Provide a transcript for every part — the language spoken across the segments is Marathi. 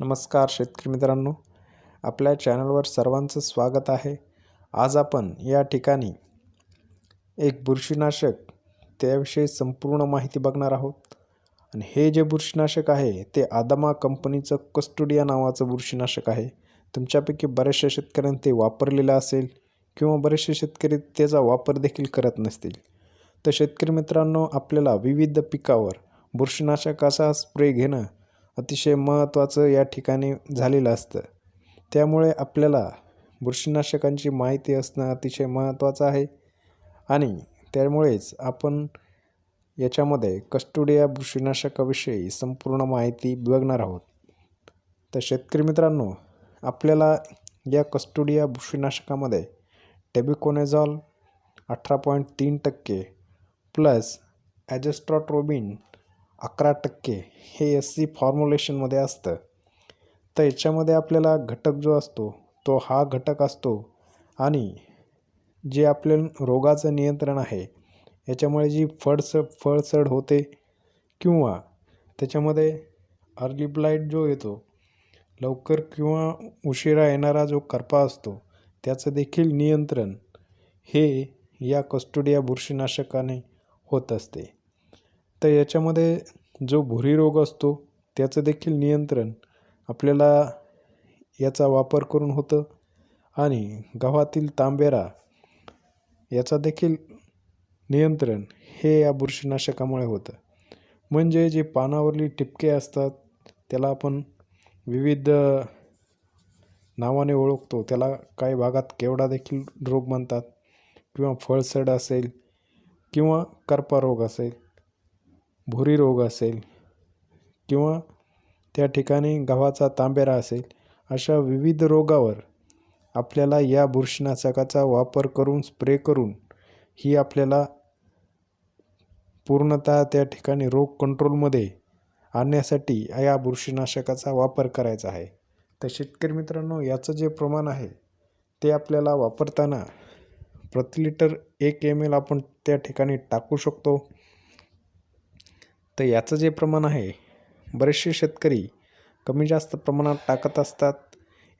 नमस्कार शेतकरी मित्रांनो. आपल्या चॅनलवर सर्वांचं स्वागत आहे. आज आपण या ठिकाणी एक बुरशीनाशक त्याविषयी संपूर्ण माहिती बघणार आहोत. आणि हे जे बुरशीनाशक आहे ते आदमा कंपनीचं कस्टोडिया नावाचं बुरशीनाशक आहे. तुमच्यापैकी बऱ्याचशा शेतकऱ्यांनी ते वापरलेलं असेल किंवा बरेचसे शेतकरी त्याचा वापर देखील करत नसतील. तर शेतकरी मित्रांनो आपल्याला विविध पिकावर बुरशीनाशकाचा स्प्रे घेणं अतिशय महत्त्वाचं या ठिकाणी झालेलं असतं. त्यामुळे आपल्याला बुरशीनाशकांची माहिती असणं अतिशय महत्त्वाचं आहे. आणि त्यामुळेच आपण याच्यामध्ये कस्टोडिया बुरशीनाशकाविषयी संपूर्ण माहिती बघणार आहोत. तर शेतकरी मित्रांनो आपल्याला या कस्टोडिया बुरशीनाशकामध्ये टेबिकोनेझॉल अठरा पॉईंट तीन टक्के प्लस ॲजेस्ट्रॉट्रोबिन अकरा टक्के हे एस सी फॉर्म्युलेशनमध्ये असतं. तर याच्यामध्ये आपल्याला घटक जो असतो तो हा घटक असतो आणि जे आपल्या रोगाचं नियंत्रण आहे याच्यामुळे जी फडस फळसड होते किंवा त्याच्यामध्ये अर्ली ब्लाईट जो येतो लवकर किंवा उशिरा येणारा जो करपा असतो त्याचं देखील नियंत्रण हे या कस्टोडिया बुरशीनाशकाने होत असते. तर याच्यामध्ये जो भुरी रोग असतो त्याचं देखील नियंत्रण आपल्याला याचा वापर करून होतं. आणि गव्हातील तांबेरा याचा देखील नियंत्रण हे या बुरशीनाशकामुळे होतं. म्हणजे जे पानावरली टिपके असतात त्याला आपण विविध नावाने ओळखतो. त्याला काही भागात केवडा देखील रोग म्हणतात. किंवा फळसड असेल किंवा करपा रोग असेल. भुरी रोग असेल किंवा त्या ठिकाणी गव्हाचा तांबेरा असेल अशा विविध रोगावर आपल्याला या बुरशीनाशकाचा वापर करून स्प्रे करून ही आपल्याला पूर्णतः त्या ठिकाणी रोग कंट्रोलमध्ये आणण्यासाठी या बुरशीनाशकाचा वापर करायचा आहे. तर शेतकरी मित्रांनो याचं जे प्रमाण आहे ते आपल्याला वापरताना प्रति लिटर एक एम एल आपण त्या ठिकाणी टाकू शकतो. तर याचं जे प्रमाण आहे बरेचसे शेतकरी कमी जास्त प्रमाणात टाकत असतात.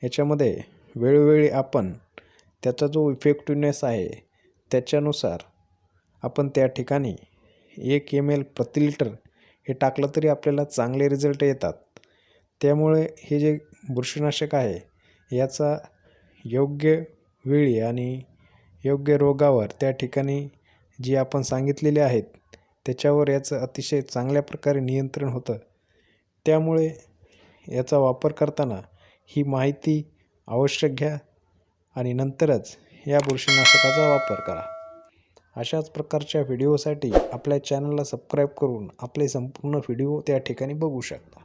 याच्यामध्ये वेळोवेळी आपण त्याचा जो इफेक्टिवनेस आहे त्याच्यानुसार आपण त्या ठिकाणी एक एम एल प्रति लिटर हे टाकलं तरी आपल्याला चांगले रिझल्ट येतात. त्यामुळे हे जे बुरशीनाशक आहे याचा योग्य वेळी आणि योग्य रोगावर त्या ठिकाणी जी आपण सांगितलेली आहेत त्याच्यावर याचं अतिशय चांगल्या प्रकारे नियंत्रण होतं. त्यामुळे याचा वापर करताना ही माहिती आवश्यक घ्या आणि नंतरच या बुरशीनाशकाचा वापर करा. अशाच प्रकारच्या व्हिडिओसाठी आपल्या चॅनलला सबस्क्राईब करून आपले संपूर्ण व्हिडिओ त्या ठिकाणी बघू शकता.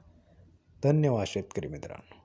धन्यवाद शेतकरी मित्रांनो.